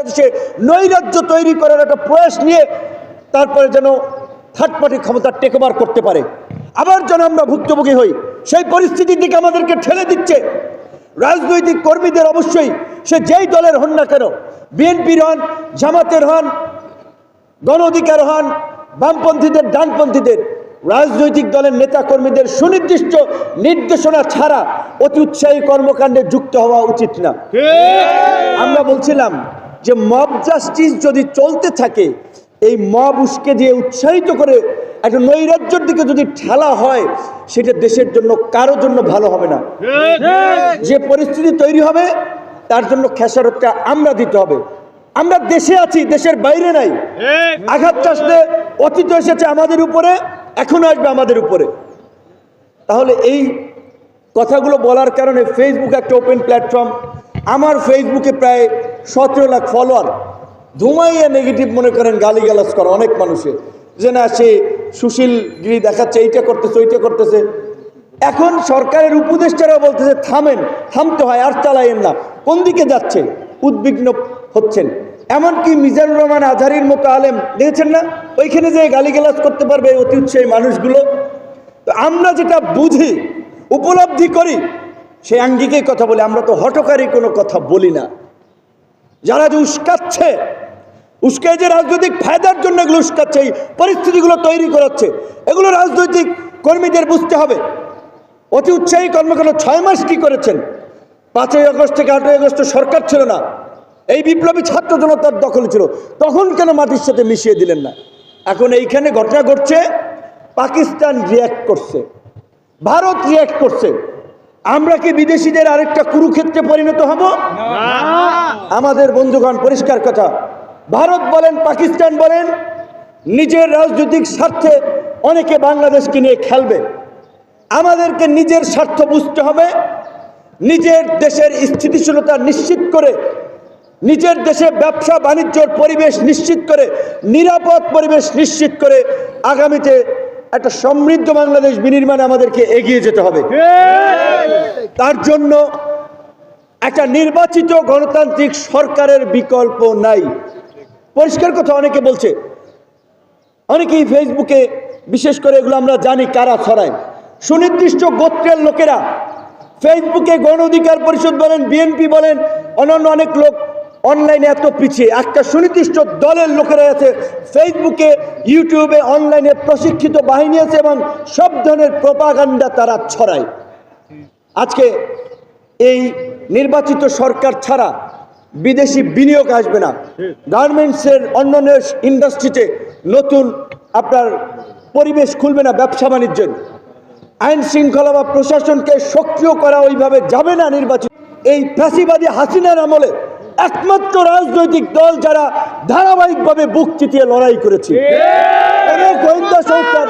একটা দেশে নৈরাজ্য তৈরি করার একটা প্রয়াস নিয়ে তারপরে যেন থার্ড পার্টি ক্ষমতা টেকওভার করতে পারে। আবার যেন আমরা ভুক্তভোগী হই সেই পরিস্থিতির দিকে আমাদেরকে ঠেলে দিচ্ছে। রাজনৈতিক কর্মীদের অবশ্যই সে যেই দলের হন না কেন বিএনপির হন জামাতের হন গণ অধিকার হন বামপন্থীদের ডানপন্থীদের রাজনৈতিক দলের নেতা কর্মীদের সুনির্দিষ্ট নির্দেশনা ছাড়া অতি উৎসাহী কর্মকাণ্ডে যুক্ত হওয়া উচিত না। আমরা বলছিলাম যে মব জাস্টিস যদি চলতে থাকে, এই মব উস্কে দিয়ে উৎসাহিত করে একটা নৈরাজ্যের দিকে যদি ঠেলা হয়, সেটা দেশের জন্য কারোর জন্য ভালো হবে না। যে পরিস্থিতি তৈরি হবে, তার জন্য খেসারতটা আমরা দিতে হবে। আমরা দেশে আছি, দেশের বাইরে নাই। আঘাত চাষলে অতীত এসেছে আমাদের উপরে, এখনও আসবে আমাদের উপরে। তাহলে এই কথাগুলো বলার কারণে ফেসবুক একটা ওপেন প্ল্যাটফর্ম আমার ফেসবুকে প্রায় সতেরো লাখ ফলোয়ার ধুমাইয়া নেগেটিভ মনে করেন, গালিগালাজ করে অনেক মানুষের। যে না, সে সুশীলগিরি দেখাচ্ছে, এইটা করতেছে, ওইটা করতেছে। এখন সরকারের উপদেষ্টারা বলতেছে, থামেন, থামতে হয়, আর চালাইয়েন না। কোন দিকে যাচ্ছে? উদ্বিগ্ন হচ্ছেন। এমনকি মিজানুর রহমান আজহারির মতো আলেম দেখেছেন না? ওইখানে যে গালিগালাজ করতে পারবে অতি উৎসাহী মানুষগুলো? তো আমরা যেটা বুঝি, উপলব্ধি করি সেই আঙ্গিকে কথা বলি। আমরা তো হটকারী কোনো কথা বলি না। যারা যে উস্কাচ্ছে উস্কায় যে রাজনৈতিক ফায়দার জন্য এগুলো উস্কাচ্ছে, এই পরিস্থিতিগুলো তৈরি করাচ্ছে, এগুলো রাজনৈতিক কর্মীদের বুঝতে হবে। অতি উৎসাহী কর্মকাণ্ড ছয় মাস কি করেছেন? পাঁচই আগস্ট থেকে আটই আগস্ট সরকার ছিল না। এই বিপ্লবী ছাত্র জনতার দখল ছিল। তখন কেন মাটির সাথে মিশিয়ে দিলেন না? এখন এইখানে ঘটনা ঘটছে, পাকিস্তান রিয়্যাক্ট করছে, ভারত রিয়্যাক্ট করছে। আমরা কি বিদেশিদের আরেকটা কুরুক্ষেত্রে পরিণত হব? আমাদের বন্ধুগণ পরিষ্কার কথা। ভারত বলেন পাকিস্তান বলেন নিজের রাজনৈতিক স্বার্থে অনেকে বাংলাদেশকে নিয়ে খেলবে। আমাদেরকে নিজের স্বার্থ বুঝতে হবে নিজের দেশের স্থিতিশীলতা নিশ্চিত করে নিজের দেশে ব্যবসা বাণিজ্যর পরিবেশ নিশ্চিত করে নিরাপদ পরিবেশ নিশ্চিত করে আগামীতে একটা সমৃদ্ধ বাংলাদেশ বিনির্মাণে আমাদেরকে এগিয়ে যেতে হবে। তার জন্য একটা নির্বাচিত গণতান্ত্রিক সরকারের বিকল্প নাই। পরিষ্কার কথা অনেকে বলছে, অনেকেই ফেসবুকে বিশেষ করে এগুলো আমরা জানি কারা ছড়ায়। সুনির্দিষ্ট গোত্রের লোকেরা ফেসবুকে গণ অধিকার পরিষদ বলেন, বিএনপি বলেন, অন্যান্য অনেক লোক অনলাইনে এত পিছিয়ে। একটা সুনির্দিষ্ট দলের লোকেরা আছে ফেসবুকে ইউটিউবে অনলাইনে প্রশিক্ষিত বাহিনী আছে এবং সব ধরনের প্রপাগান্ডা তারা ছড়ায়। আজকে এই নির্বাচিত সরকার ছাড়া বিদেশি বিনিয়োগ আসবে না। গার্মেন্টসের অন্যান্য ইন্ডাস্ট্রিতে নতুন আপনার পরিবেশ খুলবে না ব্যবসা বাণিজ্যের। আইন শৃঙ্খলা বা প্রশাসনকে সক্রিয় করা ওইভাবে যাবে না নির্বাচিত। এই ফ্যাসিবাদী হাসিনার আমলে একমাত্র রাজনৈতিক দল যারা ধারাবাহিকভাবে বুক চিতিয়ে লড়াই করেছে। অনেক গোয়েন্দা সংস্থার